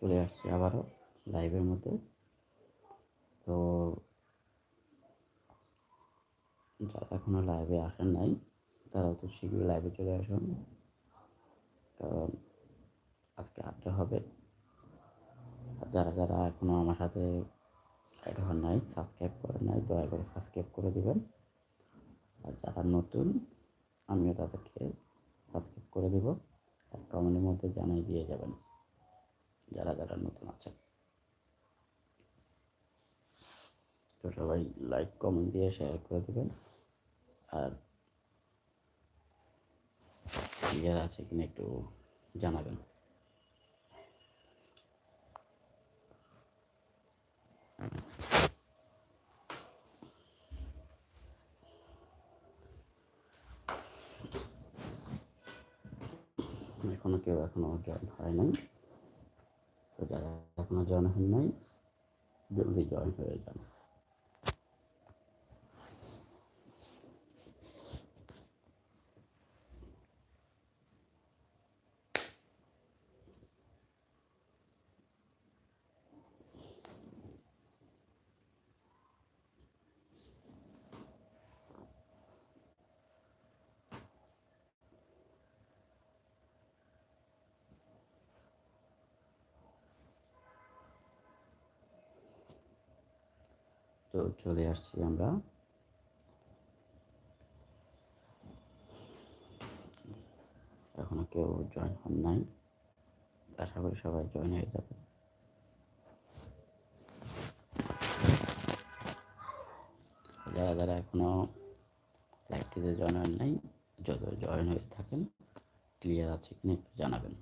চলে আসছি আবারও লাইভের মধ্যে। তো যারা এখনও লাইভে আসেন নাই তারা তো শীঘ্রই লাইভে চলে আসুন। কারণ আজকে আড্ডা হবে। যারা যারা এখনও আমার সাথে অ্যাড হন নাই সাবস্ক্রাইব করেন নাই, দয়া করে সাবস্ক্রাইব করে দেবেন। আর যারা নতুন, আমিও তাদেরকে সাবস্ক্রাইব করে দেব। আর কমেন্টের মধ্যে জানাই দিয়ে যাবেন। যারা যারা নতুন আছেন। তো সবাই লাইক কমেন্ট দিয়ে শেয়ার করে দেবেন। আর ক্লিয়ার আছে কিনা একটু জানাবেন। এখনও কেউ এখনও জয়েন হয় নাই। তো যারা এখনও জয়েন হন নাই জলদি জয়েন হয়ে যান। তো চলে আসছি আমরা। এখনও কেউ জয়েন হন নাই। আশা করি সবাই জয়েন হয়ে যাবে। যারা যারা এখনও লাইভটিতে জয়েন হন নাই, যত জয়েন হয়ে থাকেন ক্লিয়ার আছে কিনা একটু জানাবেন।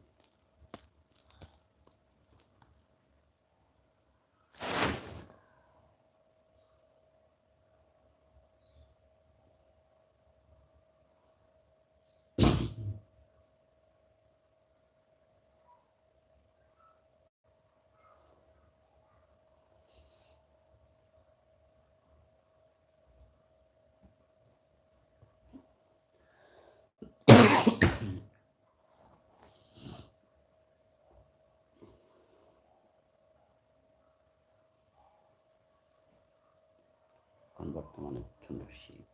এখন বর্তমানে প্রচণ্ড শীত।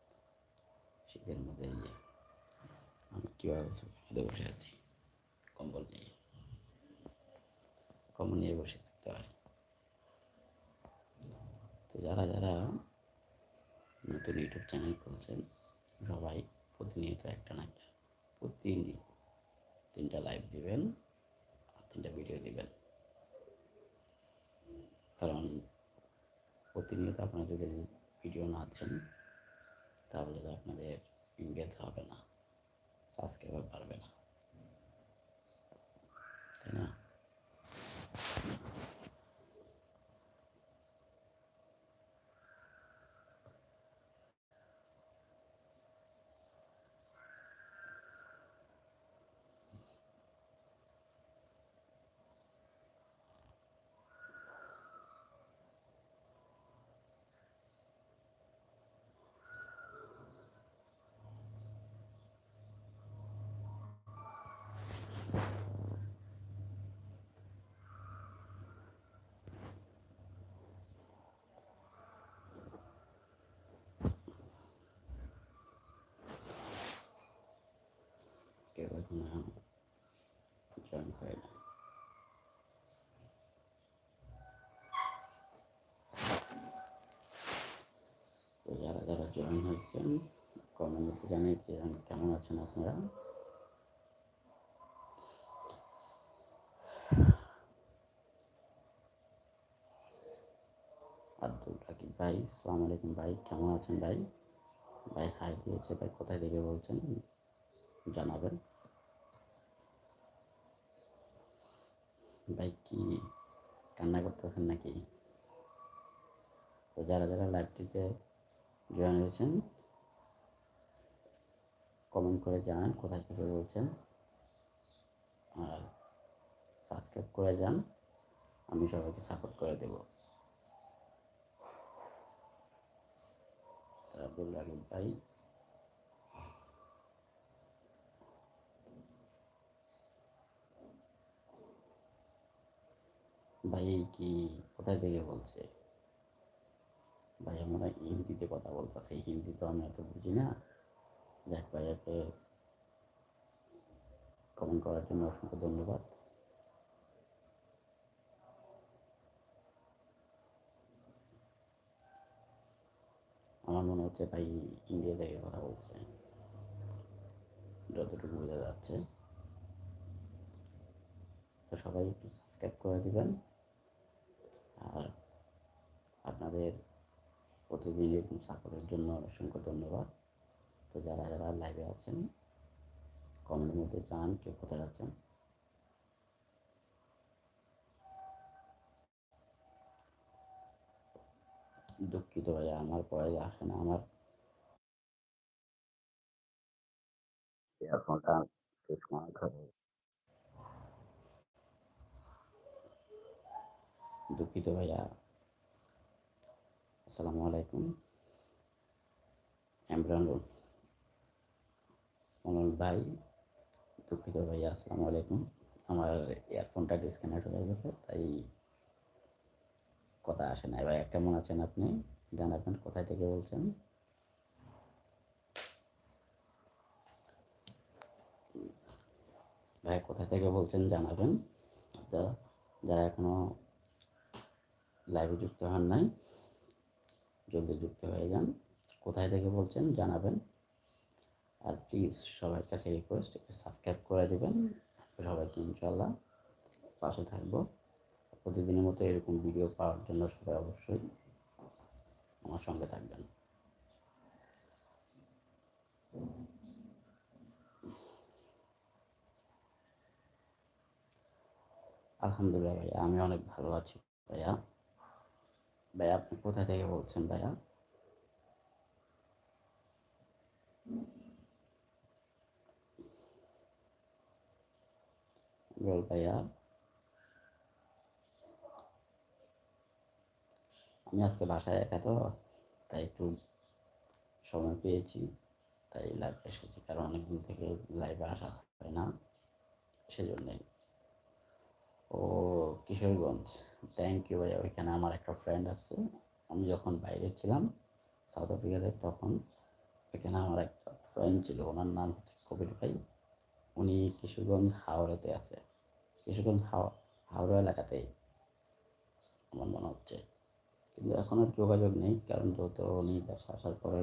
শীতের মধ্যে আমি কীভাবে সুখে বসে আছি, কম্বল নিয়ে। কম্বল নিয়ে বসে থাকতে হয়। তো যারা যারা নতুন ইউটিউব চ্যানেল খুলছেন, সবাই প্রতিনিয়ত একটা না একটা প্রতিদিন তিনটা লাইভ দিবেন আর তিনটা ভিডিও দিবেন। কারণ প্রতিনিয়ত আপনারা যদি ভিডিও না দেন তাহলে তো আপনাদের ইনগেজ হবে না সাবস্ক্রাইবার পারবে না। তাই না কেউ এখন জয়েন হয় না তো যারা জয়েন হয়েছেন। কমেন্টে জানিয়ে কেমন আছেন আপনারা? আব্দুল রাকিব ভাই সালাম আলাইকুম ভাই, কেমন আছেন ভাই? ভাই, হাই দিয়েছে ভাই, কোথায় থেকে বলছেন? জানাবেন। ভাই, কি কান্না করতেছেন নাকি? যারা যারা লাইভটিতে জয়েন হয়েছেন কমেন্ট করে জানান কোথায় থেকে বলছেন। আর সাবস্ক্রাইব করে যান, আমি সবাইকে সাপোর্ট করে দেব। আব্দুল রাকিব ভাই। ভাই কি কোথায় থেকে বলছে? ভাই আমরা হিন্দিতে কথা বলতেছি, হিন্দি তো আমি এত বুঝি না। যাক ভাইয়াকে কমেন্ট করার জন্য অসংখ্য ধন্যবাদ। আমার মনে হচ্ছে ভাই ইন্ডিয়া থেকে কথা বলছে। যতটুকু বোঝা যাচ্ছে। তো সবাই একটু সাবস্ক্রাইব করে দিবেন। আর আপনাদের প্রতিদিন এরকম সাপোর্টের জন্য অসংখ্য ধন্যবাদ। তো যারা যারা লাইভে আছেন কমেন্টের মধ্যে জানান কেউ কোথায় আছেন। দুঃখিত ভাইয়া আমার পরে আসে না আমার। হবে দুঃখিত ভাইয়া আসসালামু আলাইকুম। ইমরান মনোল ভাই, দুঃখিত ভাইয়া আসসালামু আলাইকুম। আমার ইয়ারফোনটা ডিসকানেক্ট হয়ে গেছে, তাই কথা আসে না ভাইয়া কেমন আছেন আপনি? জানাবেন কোথায় থেকে বলছেন? ভাই কোথা থেকে বলছেন জানাবেন। যারা যারা এখনও লাইভে যুক্ত হন নাই জলদি যুক্ত হয়ে যান। কোথায় থেকে বলছেন জানাবেন। আর প্লিজ সবার কাছে রিকোয়েস্ট একটু সাবস্ক্রাইব করে দেবেন। সবাইকে ইনশাল্লাহ পাশে থাকব। প্রতিদিনের মতো এরকম ভিডিও পাওয়ার জন্য সবাই অবশ্যই আমার সঙ্গে থাকবেন। আলহামদুলিল্লাহ ভাইয়া, আমি অনেক ভালো আছি ভাইয়া। ভাইয়া আপনি কোথা থেকে বলছেন ভাইয়া? বল ভাইয়া। আমি আজকে বাসায় একা তো, তাই একটু সময় পেয়েছি। তাই লাইভে এসেছি কারণ অনেকদিন থেকে লাইভে আসা হয় না, সেজন্যই। ও কিশোরগঞ্জ? থ্যাংক ইউ ভাইয়া। ওইখানে আমার একটা ফ্রেন্ড আছে। আমি যখন বাইরে ছিলাম সাউথ আফ্রিকাতে তখন ওইখানে আমার একটা ফ্রেন্ড ছিল। ওনার নাম হচ্ছে কবির ভাই। উনি কিশোরগঞ্জ হাওড়াতে আছে। কিশোরগঞ্জ হাওড়া হাওড়া এলাকাতেই আমার মনে হচ্ছে। কিন্তু এখন আর যোগাযোগ নেই। কারণ যেহেতু উনি বাসা আসার পরে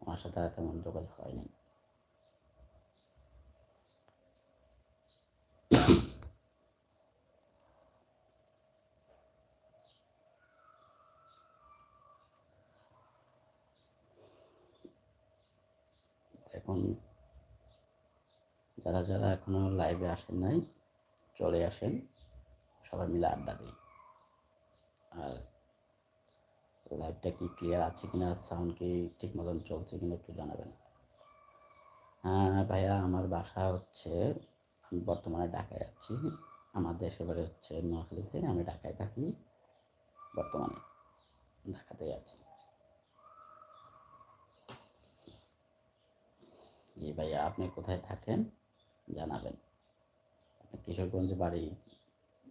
আমার সাথে আর তেমন যোগাযোগ হয়নি এখন যারা এখনও লাইভে আসেন নাই, চলে আসেন, সবাই মিলে আড্ডা দিই আর লাইভটা কি ক্লিয়ার আছে কিনা সাউন্ড কি ঠিক মতন চলছে কিনা একটু জানাবেন। হ্যাঁ ভাইয়া, আমার বাসা হচ্ছে, আমি বর্তমানে ঢাকায় আছি। আমার দেশের বাড়ি হচ্ছে নোয়াখালীতে আমি ঢাকায় থাকি, বর্তমানে ঢাকাতেই আছি। জি ভাইয়া, আপনি কোথায় থাকেন? জানাবেন। কিশোরগঞ্জে বাড়ি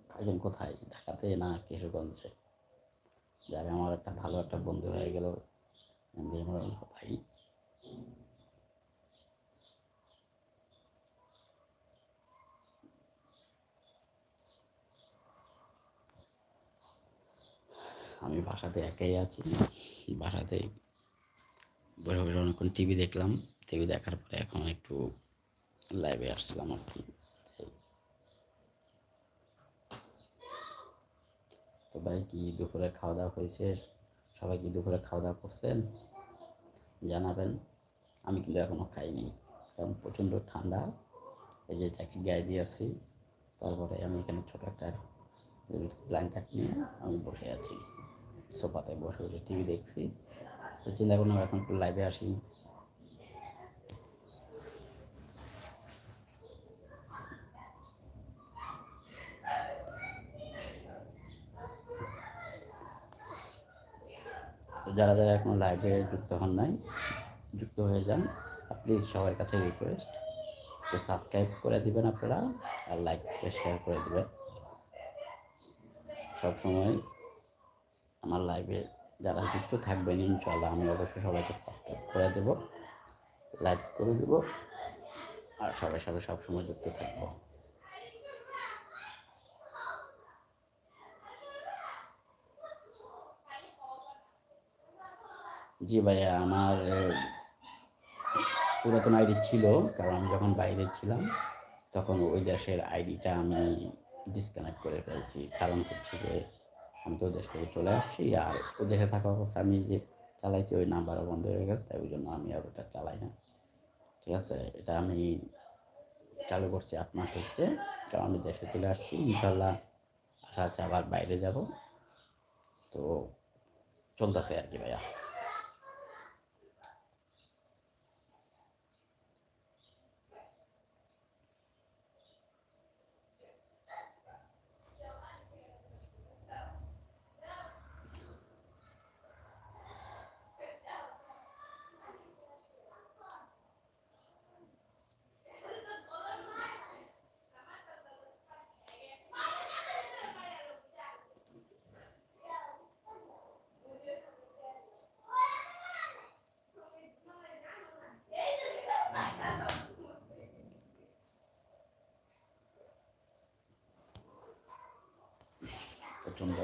থাকেন কোথায়? ঢাকাতে না কিশোরগঞ্জে? যাবে আমার একটা ভালো একটা বন্ধু হয়ে গেল ভাই। আমি বাসাতে একাই আছি। বাসাতে বসে বসে অনেকক্ষণ টিভি দেখলাম। টিভি দেখার পরে এখন একটু লাইভে আসছিলাম আর কি। তো ভাই কি দুপুরে খাওয়া দাওয়া হয়েছে? সবাই কি দুপুরে খাওয়া দাওয়া করছেন জানাবেন। আমি কিন্তু এখনও খাইনি, কারণ প্রচণ্ড ঠান্ডা। এই যে জ্যাকেট গায়ে দিয়ে আছি, তারপরে আমি এখানে ছোটো একটা ব্ল্যাঙ্কেট নিয়ে আমি বসে আছি। সোফাতে বসে বসে টিভি দেখছি। তো চিন্তা করলাম এখন একটু লাইভে আসি তো যারা যারা এখন লাইভে যুক্ত হন নাই, যুক্ত হয়ে যান প্লিজ সবার কাছে রিকোয়েস্ট তো সাবস্ক্রাইব করে দিবেন আপনারা আর লাইক শেয়ার করে দিবেন। সবসময় আমার লাইভে যারা যুক্ত থাকবেন ইনশাল্লাহ আমি অবশ্যই সবাইকে সাবস্ক্রাইব করে দেব লাইক করে দেব, আর সবার সাথে সবসময় যুক্ত থাকব। জি ভাইয়া আমার পুরাতন আইডি ছিল, কারণ আমি যখন বাইরে ছিলাম, তখন ওই দেশের আইডিটা আমি ডিসকানেক্ট করে ফেলছি। কারণ হচ্ছে যে, আমি তো দেশ থেকে চলে আসছি, আর ও দেশে থাকা অবস্থা আমি যে চালাইছি, ওই নাম্বারও বন্ধ হয়ে গেছে, তাই ওই জন্য আমি আর ওটা চালাই না। ঠিক আছে? এটা আমি চালু করছি আট মাস হচ্ছে কারণ আমি দেশে চলে আসছি ইনশাল্লাহ আশা আছে আবার বাইরে যাব। তো চলতেছে আর কি ভাইয়া। প্রচণ্ড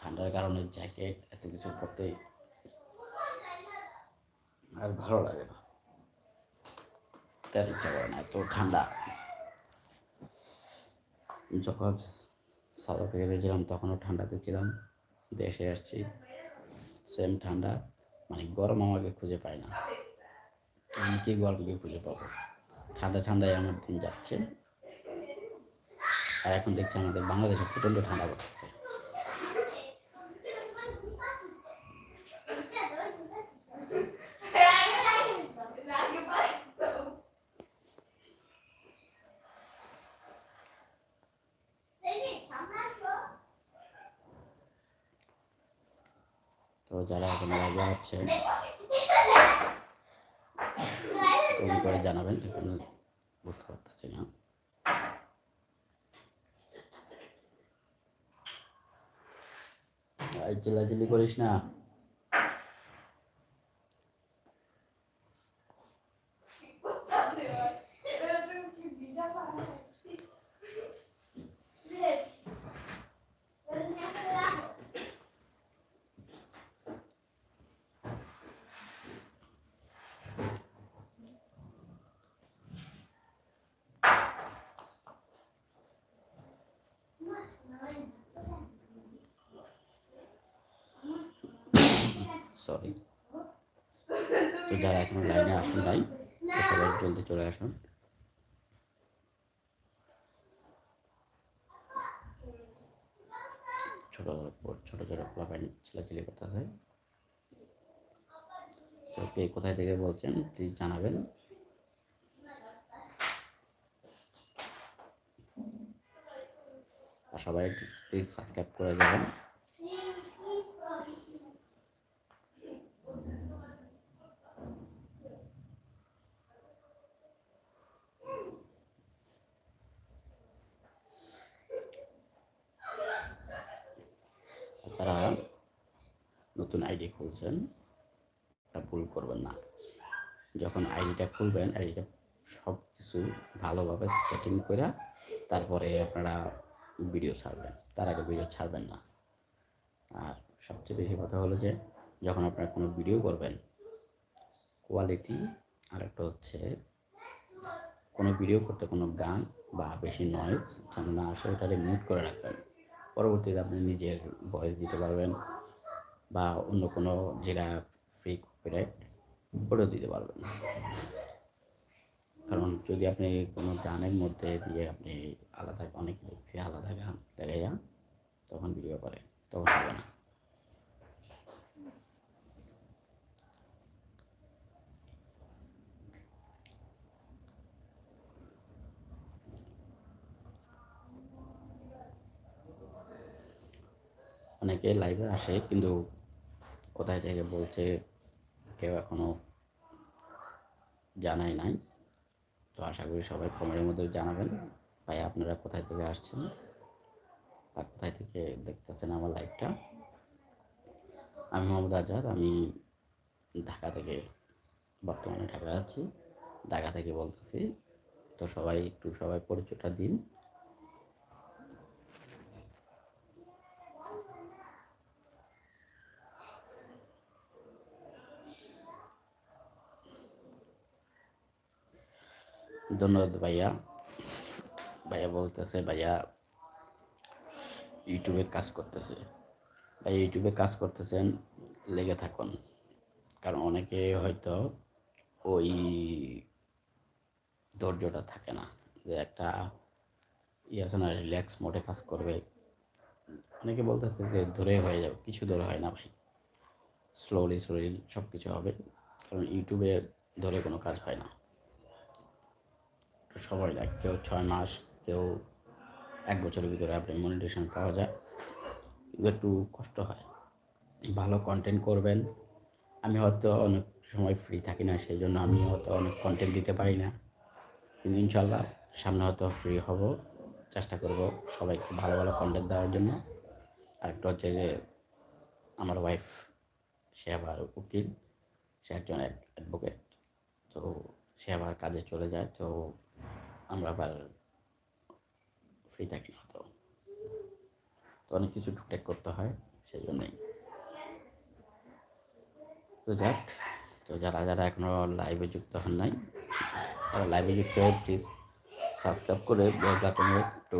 ঠান্ডার কারণে জ্যাকেট, এত কিছু করতে আর ভালো লাগে না। তার ইচ্ছা করে না, এত ঠান্ডা। যখন সাউথ আফ্রিকা গেছিলাম, তখনও ঠান্ডাতে ছিলাম, দেশে আসছি সেম ঠান্ডা মানে গরম আমাকে খুঁজে পাই না। আমি কি গরমকে খুঁজে পাবো? ঠান্ডা ঠান্ডায় আমার দিন যাচ্ছে। আর এখন দেখছি আমাদের বাংলাদেশে প্রচণ্ড ঠান্ডা পড়তেছে তো যারা এখন রাজা আছে তৈরি করে জানাবেন, এখন বুঝতে পারতেছি না। চিল্লাচিল্লি করিস না। সরি তো যারা এখনও লাইনে আসেন নাই সবাই জলদি চলে আসুন। ছোট ছোট ছোট পোলাপাইন ছেলেচিলি করতেছে। তো কে কোথায় থেকে বলছেন, প্লিজ জানাবেন। আর সবাই, প্লিজ সাবস্ক্রাইব করে যাবেন তারা নতুন আইডি খুলছেন এটা ভুল করবেন না। যখন আইডিটা খুলবেন, আইডিটা সব কিছু ভালোভাবে সেটিং করে তারপরে আপনারা ভিডিও ছাড়বেন। তার আগে ভিডিও ছাড়বেন না। আর সবচেয়ে বেশি কথা হলো যে, যখন আপনারা কোনো ভিডিও করবেন কোয়ালিটি আর একটা হচ্ছে, কোনো ভিডিও করতে কোনো গান বা বেশি নয়েজ যেন না আসে, ওটাকে মিউট করে রাখবেন। পরবর্তীতে আপনি নিজের ভয়েস দিতে পারবেন। বা অন্য কোনো যেটা ফ্রি কপিরাইট ওটাও দিতে পারবেন কারণ যদি আপনি কোনো গানের মধ্যে দিয়ে আপনি আলাদা অনেক ব্যক্তি আলাদা গান যান তখন ভিডিও করে, তখন হবে না। অনেকে লাইভে আসে, কিন্তু কোথায় থেকে বলছে কেউ এখনও জানাই নাই। তো আশা করি সবাই কমেন্টের মধ্যে জানাবেন, ভাই আপনারা কোথায় থেকে আসছেন? আর কোথায় থেকে দেখতেছেন আমার লাইভটা আমি মোহাম্মদ আজাদ, আমি ঢাকা থেকে, বর্তমানে ঢাকা আছি। ঢাকা থেকে বলতেছি, তো সবাই, একটু সবাই পরিচয়টা দিন। ধন্যবাদ ভাইয়া। ভাইয়া বলতেছে, ভাইয়া ইউটিউবে কাজ করতেছে। ভাই ইউটিউবে কাজ করতেছেন, লেগে থাকুন। কারণ অনেকে হয়তো ওই ধৈর্যটা থাকে না। যে একটা ই আছে না রিল্যাক্স মোডে কাজ করবে। অনেকে বলতেছে যে ধরে হয়ে যাবে, কিছু ধরে হয় না ভাই। স্লোলি স্লোলি সব কিছু হবে। কারণ ইউটিউবে ধরে কোনো কাজ হয় না। সময় লাগে কেউ ছয় মাস, কেউ এক বছরের ভিতরে আপনি মনিটেশন পাওয়া যায়। একটু কষ্ট হয়। ভালো কন্টেন্ট করবেন। আমি হয়তো অনেক সময় ফ্রি থাকি না সেই জন্য আমি হয়তো অনেক কন্টেন্ট দিতে পারি না। কিন্তু ইনশাল্লাহ সামনে হয়তো ফ্রি হব। চেষ্টা করব সবাইকে ভালো ভালো কন্টেন্ট দেওয়ার জন্য। আরেকটা হচ্ছে যে, আমার ওয়াইফ সে আবার উকিল। সে একজন অ্যাডভোকেট তো সে আবার কাজে চলে যায়। তো আমরা আবার ফ্রি থাকি না তো। অনেক কিছু টুকটাক করতে হয় সেই জন্যই তো যাক, তো যারা যারা এখনও লাইভে যুক্ত হন নাই, তারা লাইভে যুক্ত হয়ে প্লিজ সাবস্ক্রাইব করে বেল বাটনে একটু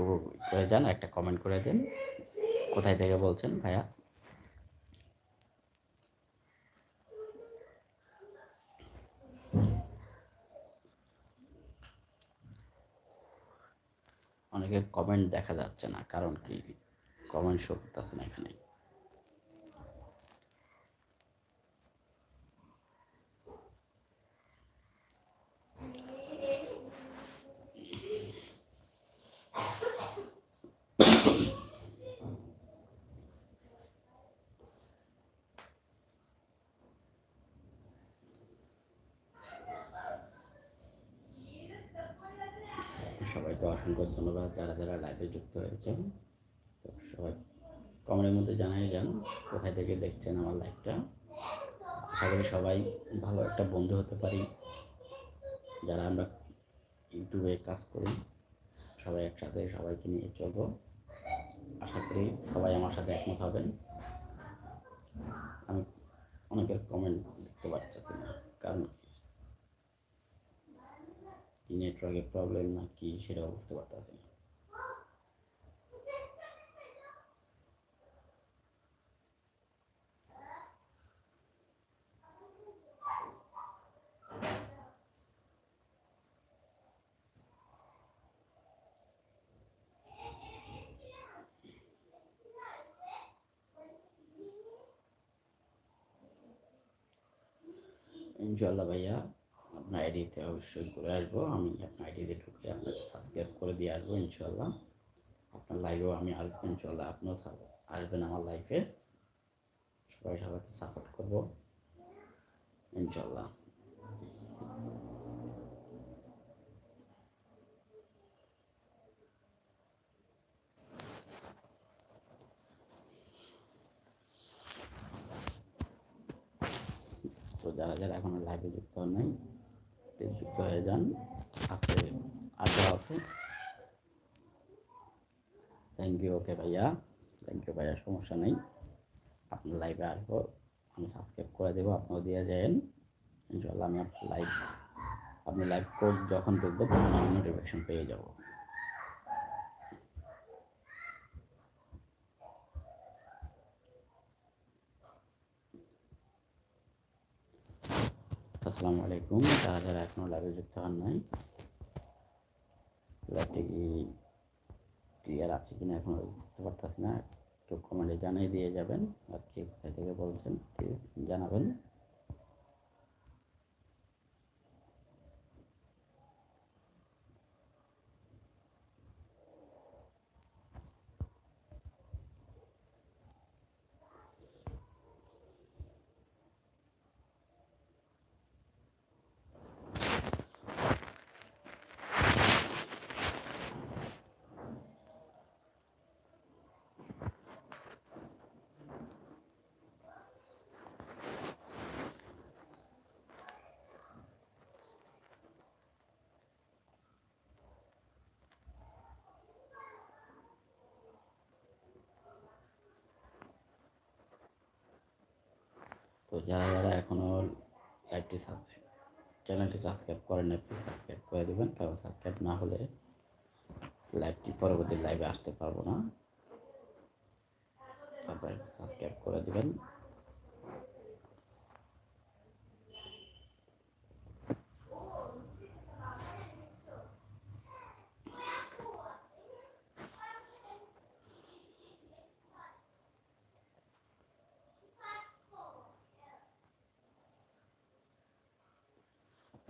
করে যান, একটা কমেন্ট করে দেন। কোথায় থেকে বলছেন ভাইয়া? অনেকের কমেন্ট দেখা যাচ্ছে না কারণ কি? কমেন্ট শো করতেছে না এখানে সবাইকে অসংখ্য ধন্যবাদ যারা যারা লাইভে যুক্ত হয়েছেন তো সবাই কমেন্টের মধ্যে জানাই যান কোথায় থেকে দেখছেন আমার লাইভটা। আশা করি সবাই ভালো একটা বন্ধু হতে পারি। যারা আমরা ইউটিউবে কাজ করি, সবাই একসাথে সবাইকে নিয়ে চলবো। আশা করি সবাই আমার সাথে একমত হবেন। আমি অনেকের কমেন্ট দেখতে পাচ্ছি না, কারণ কি? নেটওয়ার্কের প্রবলেম না কি সেটাও বুঝতে পারতেছি ইনশাল্লাহ ভাইয়া আপনার আইডিতে অবশ্যই ঘুরে আসব। আমি আপনার আইডিতে ঢুকে আপনাকে সাবস্ক্রাইব করে দিয়ে আসব ইনশাল্লাহ আপনার লাইভেও আমি আসব ইনশাল্লাহ আপনিও আসবেন আমার লাইফে সবাই সবাইকে সাপোর্ট করব। ইনশাল্লাহ তো যারা যারা এখনও লাইভে যুক্ত হন নাই যুক্ত হয়ে যান। আজকে আড্ডা হবে। থ্যাংক ইউ ওকে ভাইয়া। থ্যাংক ইউ ভাইয়া, সমস্যা নেই। আপনার লাইভে আসব, আমি সাবস্ক্রাইব করে দেবো, আপনিও দিয়ে যাবেন। ইনশাল্লাহ আমি আপনার লাইভ আপনি লাইভ কোড যখন দেখব তখন আমি নোটিফিকেশন পেয়ে যাব। আসসালামু আলাইকুম। যারা যারা এখনও লাইভে যুক্ত হন নাই লাইভটি কি ক্লিয়ার আছে কিনা এখনও বুঝতে পারতেছি না। একটু কমেন্টে জানিয়ে দিয়ে যাবেন, আর কে কোথায় থেকে বলছেন প্লিজ জানাবেন। তো যারা যারা এখনও লাইভটি সাবস্ক্রাইব চ্যানেলটি সাবস্ক্রাইব করেন না প্লিজ সাবস্ক্রাইব করে দেবেন, কারণ সাবস্ক্রাইব না হলে লাইভটি পরবর্তী লাইভে আসতে পারব না। তারপরে সাবস্ক্রাইব করে দেবেন।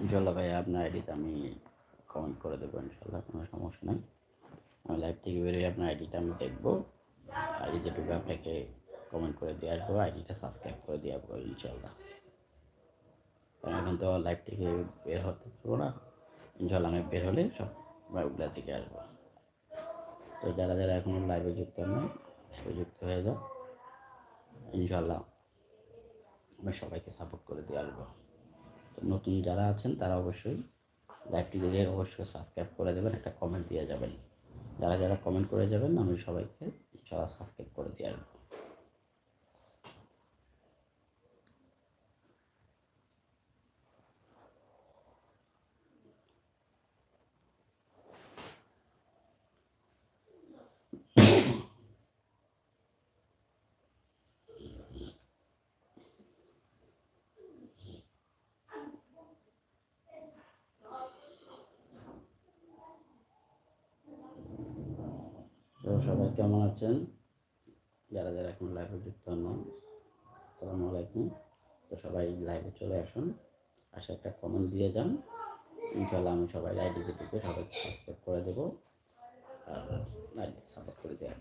ইনশাল্লাহ ভাই আপনার আইডিতে আমি কমেন্ট করে দেবো ইনশাল্লাহ কোনো সমস্যা নেই। আমি লাইভ থেকে বেরিয়ে আপনার আইডিটা আমি দেখব। আইডিতে ঢুকে আপনাকে কমেন্ট করে দিয়ে আসব, আইডিটা সাবস্ক্রাইব করে দিয়ে আসব ইনশাল্লাহ কারণ এখন তো লাইভ থেকে বের হতে পারব না। ইনশাল্লাহ আমি বের হলে সব ওগুলা থেকে আসব। তো যারা যারা এখনও লাইভে যুক্ত নয় লাইভে যুক্ত হয়ে যাও। ইনশাল্লাহ আমি সবাইকে সাপোর্ট করে দিয়ে আসব। নতুন যারা আছেন, তারা অবশ্যই লাইভটি দেখে অবশ্যই সাবস্ক্রাইব করে দেবেন, একটা কমেন্ট দিয়ে যাবেন। যারা যারা কমেন্ট করে যাবেন, আমি সবাইকে সবাই সাবস্ক্রাইব করে দিয়ে আসব তো সবাই কেমন আছেন যারা যারা এখন লাইভে যুক্ত হন নাই, আসসালামু আলাইকুম তো সবাই লাইভে চলে আসুন আসে একটা কমেন্ট দিয়ে যান। ইনশাল্লাহ আমি সবাই আইডি ঢুকে সবাইকে সাবস্ক্রাইব করে দেবো। আর আইডি সাপোর্ট করে দেওয়া।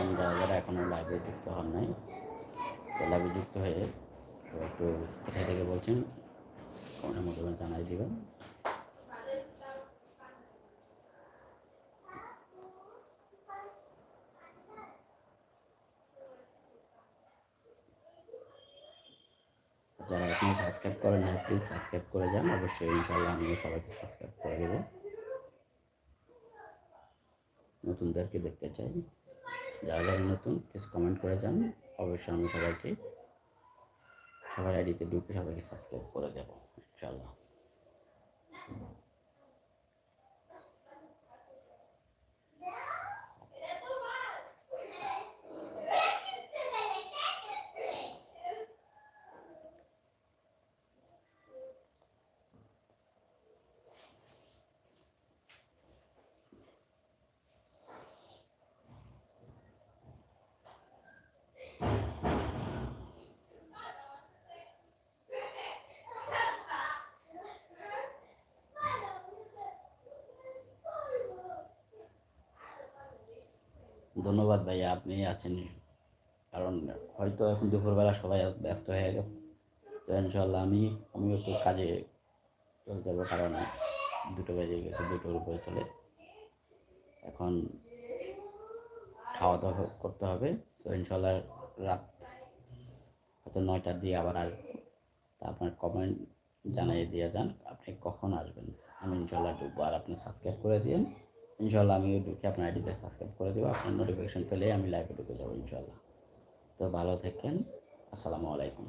আলাইকুম যারা এখনও লাইভে যুক্ত হন নাই। তো লাইভে যুক্ত হয়ে একটু কোথায় থেকে বলছেন, কমেন্টের মাধ্যমে জানাই দিবেন। যারা এখনও সাবস্ক্রাইব করেন না প্লিজ সাবস্ক্রাইব করে যান। অবশ্যই ইনশাল্লাহ আমিও সবাইকে সাবস্ক্রাইব করে দেবো। নতুনদেরকে দেখতে চাই। যারা যারা নতুন প্লিজ কমেন্ট করে যান অবশ্যই আমি সবাইকে, সবার আইডিতে ঢুকে সবাইকে সাবস্ক্রাইব করে দেবো ইনশাল্লাহ ধন্যবাদ ভাইয়া, আপনি আছেন। কারণ হয়তো এখন দুপুরবেলা সবাই ব্যস্ত হয়ে গেছে। তো ইনশাল্লাহ আমি, আমিও একটু কাজে চলে যাব, কারণ দুটো বেজে গেছে, দুটোর উপরে চলে। এখন খাওয়া দাওয়া করতে হবে। তো ইনশাল্লাহ রাত হয়তো নয়টার দিয়ে আবার আসব তা আপনার কমেন্ট জানিয়ে দিয়ে যান আপনি কখন আসবেন। আমি ইনশাল্লাহ ঢুকবো আর আপনি সাবস্ক্রাইব করে দিন ইনশাল্লাহ আমি ঢুকে আপনার আইডিতে সাবস্ক্রাইব করে দেবো। আপনার নোটিফিকেশন পেলে আমি লাইভে ঢুকে যাব ইনশাল্লাহ তো ভালো থাকেন। আসসালামু আলাইকুম।